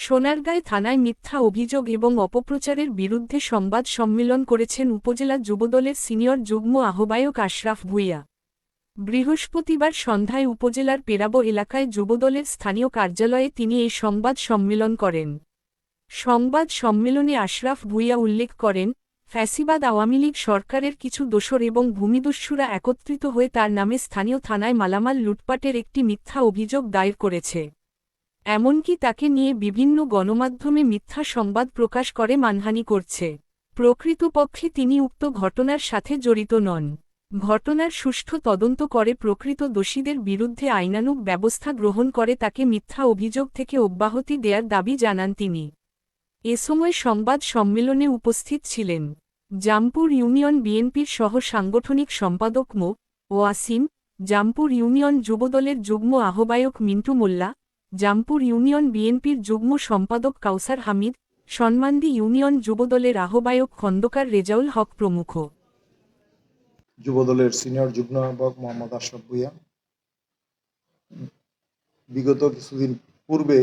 সোনারগাঁয় থানায় মিথ্যা অভিযোগ এবং অপপ্রচারের বিরুদ্ধে সংবাদ সম্মেলন করেছেন উপজেলা যুবদলের সিনিয়র যুগ্ম আহ্বায়ক আশরাফ ভুইয়া। বৃহস্পতিবার সন্ধ্যায় উপজেলার পেরাবো এলাকায় যুবদলের স্থানীয় কার্যালয়ে তিনি এই সংবাদ সম্মেলন করেন। সংবাদ সম্মেলনে আশরাফ ভুইয়া উল্লেখ করেন, ফ্যাসিবাদ আওয়ামী লীগ সরকারের কিছু দোসর এবং ভূমিদস্যুরা একত্রিত হয়ে তার নামে স্থানীয় থানায় মালামাল লুটপাটের একটি মিথ্যা অভিযোগ দায়ের করেছে। এমনকি তাকে নিয়ে বিভিন্ন গণমাধ্যমে মিথ্যা সংবাদ প্রকাশ করে মানহানি করছে। প্রকৃতপক্ষে তিনি উক্ত ঘটনার সাথে জড়িত নন। ঘটনার সুষ্ঠু তদন্ত করে প্রকৃত দোষীদের বিরুদ্ধে আইনানুগ ব্যবস্থা গ্রহণ করে তাকে মিথ্যা অভিযোগ থেকে অব্যাহতি দেয়ার দাবি জানান তিনি। এ সময় সংবাদ সম্মেলনে উপস্থিত ছিলেন জামপুর ইউনিয়ন বিএনপির সহ সাংগঠনিক সম্পাদক মো. ওয়াসিম, জামপুর ইউনিয়ন যুবদলের যুগ্ম আহ্বায়ক মিন্টু মোল্লা জামপুর ইউনিয়ন বিএনপির যুগ্ম সম্পাদক কাউসার হামিদ সন্মান্দি ইউনিয়ন যুবদলের আহ্বায়ক খন্দকার রেজাউল হক প্রমুখ। যুবদলের সিনিয়র যুগ্ম আহ্বায়ক মোহাম্মদ আশরাফ ভুইয়া। বিগত কিছুদিন পূর্বে,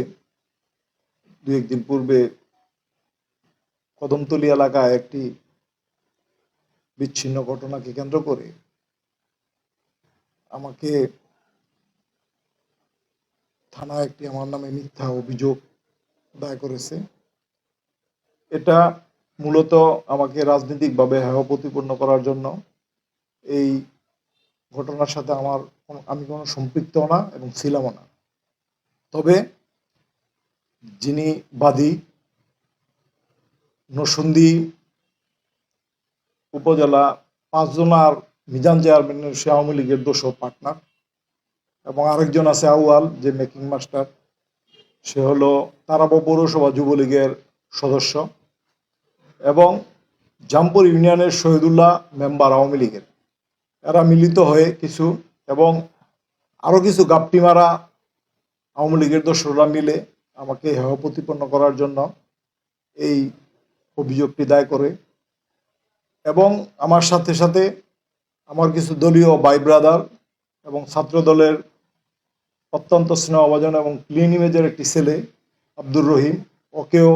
দু একদিন পূর্বে কদমতলী এলাকায় একটি বিচ্ছিন্ন ঘটনাকে কেন্দ্র করে আমাকে থানায় একটি আমার নামে মিথ্যা অভিযোগ দায় করেছে। এটা মূলত আমাকে রাজনৈতিকভাবে হেয় প্রতিপন্ন করার জন্য এই ঘটনার সাথে আমার আমি কোনো সম্পৃক্ত না এবং ছিলামও না। তবে যিনি বাদী নসুন্দি উপজেলা পাঁচজনার মিজান চেয়ারম্যানের সে আওয়ামী লীগের দোষর পার্টনার এবং আরেকজন আছে আউয়াল, যে মেকিং মাস্টার সে হলো তারাবো পৌরসভা যুবলীগের সদস্য এবং জামপুর ইউনিয়নের শহীদুল্লাহ মেম্বার আওয়ামী লীগের। এরা মিলিত হয়ে কিছু এবং আরও কিছু গাপটি মারা আওয়ামী লীগের দোসররা মিলে আমাকে হেয় প্রতিপন্ন করার জন্য এই অভিযোগটি দায় করে এবং আমার সাথে সাথে আমার কিছু দলীয় ভাই ব্রাদার এবং ছাত্র দলের অত্যন্ত স্নেহভাজন এবং ক্লিন ইমেজের একটি ছেলে, আব্দুর রহিম, ওকেও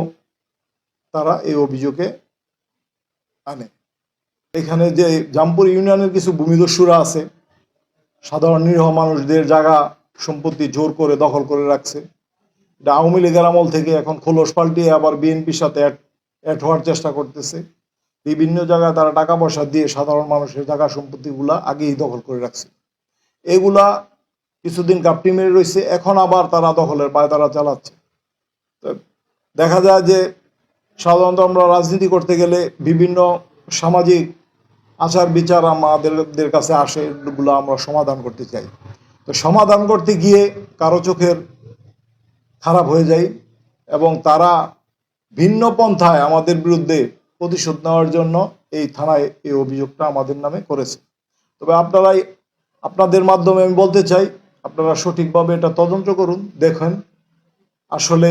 তারা এই অভিযোগে আনে। এখানে যে জামপুর ইউনিয়নের কিছু ভূমিদস্যুরা আছে, সাধারণ নিরীহ মানুষদের জায়গা সম্পত্তি জোর করে দখল করে রাখছে। এটা আওয়ামী লীগের আমল থেকে এখন খোলস পাল্টিয়ে আবার বিএনপির সাথে অ্যাড হওয়ার চেষ্টা করতেছে। বিভিন্ন জায়গায় তারা টাকা পয়সা দিয়ে সাধারণ মানুষের জায়গা সম্পত্তিগুলা আগেই দখল করে রাখছে। এগুলা কিছুদিন গাপটি মেরে রয়েছে, এখন আবার তারা দখলের পায় তারা চালাচ্ছে। দেখা যায় যে সাধারণত আমরা রাজনীতি করতে গেলে বিভিন্ন সামাজিক আচার বিচার আমাদের কাছে আসে, এগুলো আমরা সমাধান করতে চাই। তো সমাধান করতে গিয়ে কারও চোখের খারাপ হয়ে যায় এবং তারা ভিন্ন পন্থায় আমাদের বিরুদ্ধে প্রতিশোধ নেওয়ার জন্য এই থানায় এই অভিযোগটা আমাদের নামে করেছে। তবে আপনারাই, আপনাদের মাধ্যমে আমি বলতে চাই আপনারা সঠিকভাবে এটা তদন্ত করুন, দেখেন আসলে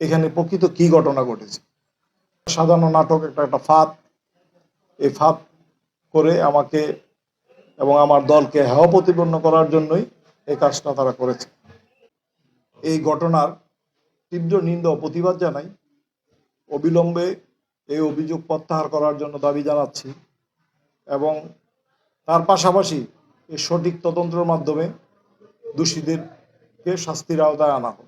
এখানে প্রকৃত কি ঘটনা ঘটেছে। সাজানো নাটক একটা একটা ফাঁদ, এই ফাঁদ করে আমাকে এবং আমার দলকে হেয় প্রতিপন্ন করার জন্যই এই কাজটা তারা করেছে। এই ঘটনার তীব্র নিন্দা প্রতিবাদ জানাই, অবিলম্বে এই অভিযোগ প্রত্যাহার করার জন্য দাবি জানাচ্ছি এবং তার পাশাপাশি এই সঠিক তদন্তের মাধ্যমে দোষীদেরকে শাস্তির আওতায় আনা হোক।